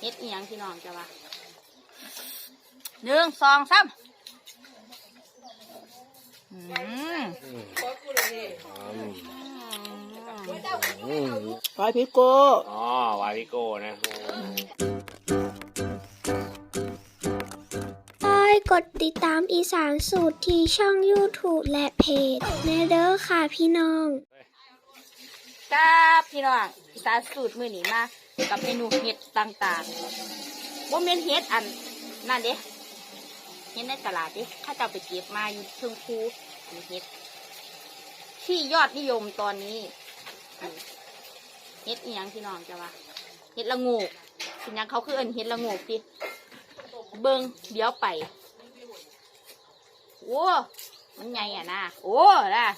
เฮ็ดอีหยังพี่น้องจะว่าหนึ่งสองสามอืมอืมปพิโก้อ๋อวาริโก้นะคอยกดติดตามอีสานสูตรที่ช่อง YouTube และเพจ แนเด้อค่ะพี่น้อง กับพี่น้องอีสาสูตรมือหนีมากับเมนูเห็ดต่างๆว่าเมนเห็ดอันนั่นเด้เห็ดในตลาดเด้ถ้าจะเอาไปเก็บมาอยู่เชิงคูเห็ดที่ยอดนิยมตอนนี้เห็ดอีหยังพี่น้องจะว่าเห็ดละงูเป็นหยังเขาคือเอินเห็ดละงูพี่เบิงเดี๋ยวไปโอ้มันใหญ่อะนะโอ้ล่ะ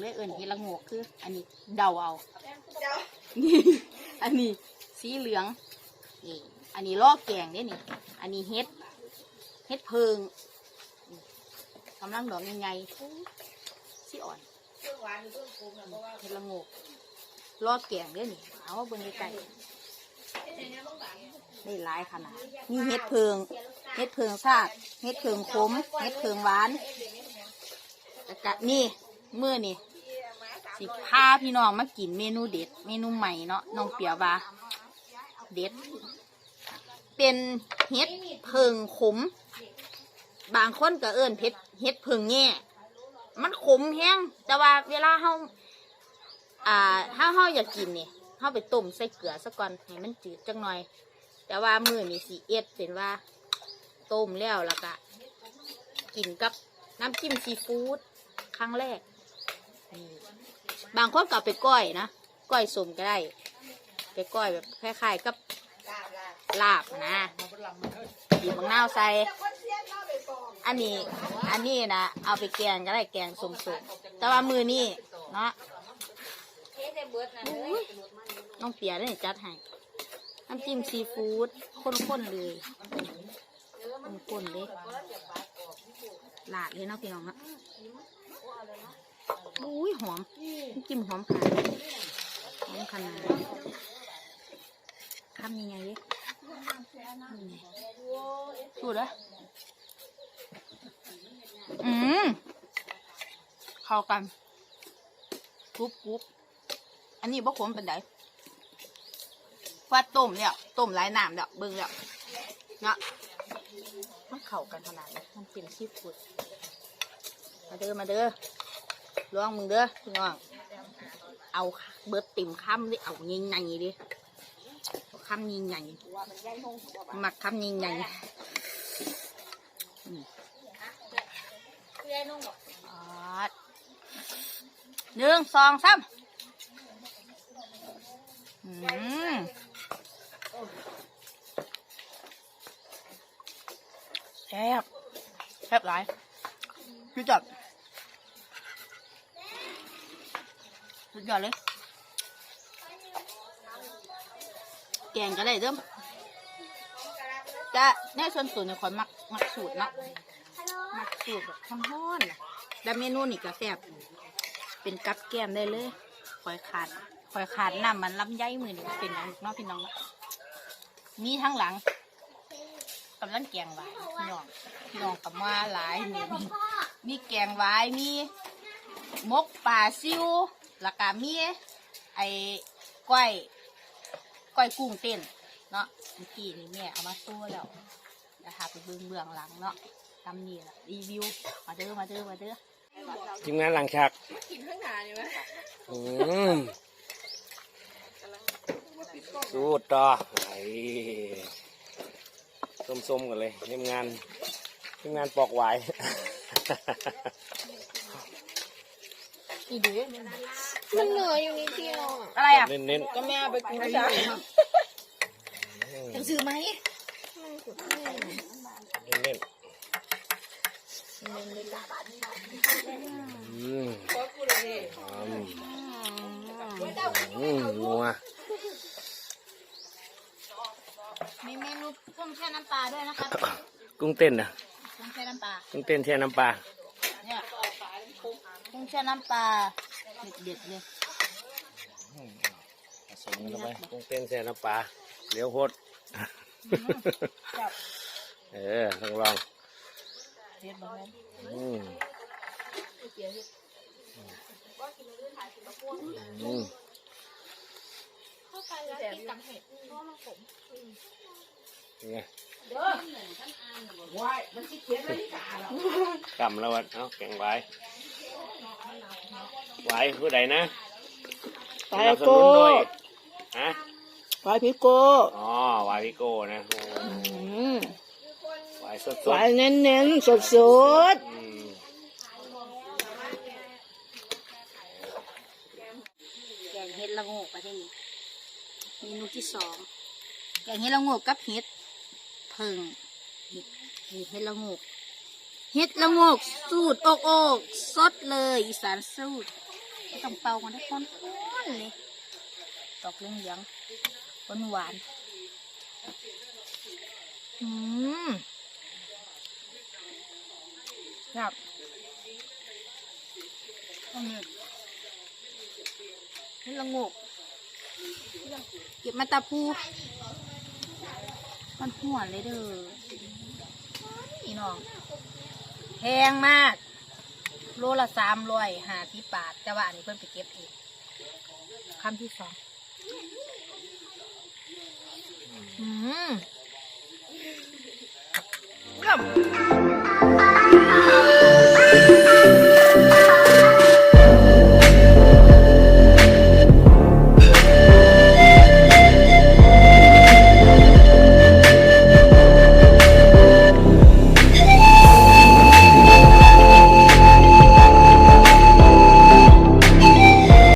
เลยเอิญเห็ดละโงกคือ อันนี้เดาเอา นี่อันนี้สีเหลืองนี่อันนี้ลอกแกงเนี่ยนี่ อันนี้เห็ดเห็ดเพิงนี่กำลังดอกใหญ่ๆสีอ่อนเห็ดละโงกลอกแกงเนี่ยนี่เอามาเบิ่งใกล้ๆได้หลายขนาดนี่เห็ดเพิงเห็ดเพิงซาดเห็ดเพิงขมเห็ดเพิงหวานแล้วก็นี่ มือนี่สิพาพี่น้องมากินเมนูเด็ด เมนูใหม่เนาะน้องเปียวว่าเด็ด เป็นเห็ดเพิงขม บางคนก็เอิ้นเผ็ดเห็ดเพิงแง่ มันขมแห้งแต่ว่าเวลาเฮาอ่าถ้าเฮาอยากกินนี่เฮาไปต้มใส่เกลือซะก่อนให้มันจืดจังหน่อย แต่ว่ามือนี่สิเอ็ดเป็นว่าต้มแล้วแล้วก็กินกับน้ำจิ้มซีฟู้ดครั้งแรก บางคนก็เอาไปก้อยนะก้อยสมก็ได้ ไปก้อยแบบคล้ายๆกับลาบนะบีบบางนาวใส่ อันนี้ อันนี้นะเอาไปแกงก็ได้แกงสมๆแต่ว่ามือนี่เนาะอุ๊ยน้องเปียได้จัดให้น้ำจิ้มซีฟู้ดข้นๆเลยข้นๆเลยลาดเลยเนาะพี่น้องเนาะ อุ้ยหอมจิ้มหอมขนาดหอมขนาดทำยังไงดินี่สูดเลยอืมเข้ากันกรุบกรุบอันนี้บ่ขมเป็นไดว่าต้มแล้วต้มหลายน้ำแล้วเบิ่งแล้วเนาะมันเข้ากันขนาดนี้มันเป็นซีฟู้ดมาเด้อมาเด้อ ลองมึงเด้อพี่น้องเอาเบิดติ่มคำดิเอายิงใหญ่ดิเอาคำยิงใหญ่มักคำยิงใหญ่อืมอ่าหนึ่งสองสามอืมแซ่บแซ่บหลายพี่จัด สุดยอดเลย แกงก็ได้เด้อจะแน่ส่วนตัวเนี่ยคอยมักมักสูตรเนาะมักสูตรแบบฮ้อนๆน่ะแล้วเมนูนี่ก็แซ่บเป็นกับแก้มได้เลยคอยขาดคอยขาดน้ำมันลำไยมือนี่เป็นอย่างเน้องพี่น้องมีทั้งหลังกำลังแกงวายพี่น้องพี่น้องกับว่าหลายนี่มีแกงวายมีมกป่าซิว แล้วก็มีไอ้ก้อยก้อยกุ้งเต้นเนาะเมื่อกี้นี่แม่เอามาสู้แล้วนะคะไปเบื้องเบื้องหลังเนาะทำนี่ละรีวิวมาเด้อมาเด้อมาเด้อทีมงานหลังฉากอืมสูตรต่อไอ้ส้มๆกันเลยทีมงานทีมงานปอกหวาย อีเด้อมันเหนื่อยอยู่นิดเดียวอะอะไรอะ เน้นก็แม่เอาไปกินจ้ะจะซื้อไหมๆเน้นๆอืมอืมนัวมีเมนูกุ้งแช่น้ำปลาด้วยนะคะกุ้งเต้นนะกุ้งแช่น้ำปลา กุ้งเต้นแช่น้ำปลาเนี่ย กุ้งแช่น้ำปลาเด็ดๆเลยผสมกันเข้าไปกุ้งเต้นแช่น้ำปลาเดี๋ยวโคตรเออลองลองเฮ็ดบ่แม่นอืมอืมไงกำแล้ววัดเอ้าแกงไว้ ไว้ผู้ใดนะไปสนับสโก้นุนด้วยฮะไปพี่โก้อ๋อวายพิโก้นะโอ้อืมวายสดไปๆเน้นเน้นๆสดสดอืมแกงเฮ็ดละโงกประเทศนี้เมนูที่สองแกงเฮ็ดละโงกกับเฮ็ดเพิงนี่นี่เฮ็ดละโงกเฮ็ดละโงกสูตรอกอกสดเลยอีสานสูตรไม่ ต้องเป่ากันได้คนๆเลยดอกเหลืองๆหวานหวานอืมครับอันนี้นี่ละงกเก็บมาตาพูมันหัวเลยเด้อพี่น้องแพงมาก โลละสามร้อยห้าสิบบาท แต่ว่าอันนี้เพิ่นไปเก็บเองคำที่สองอืม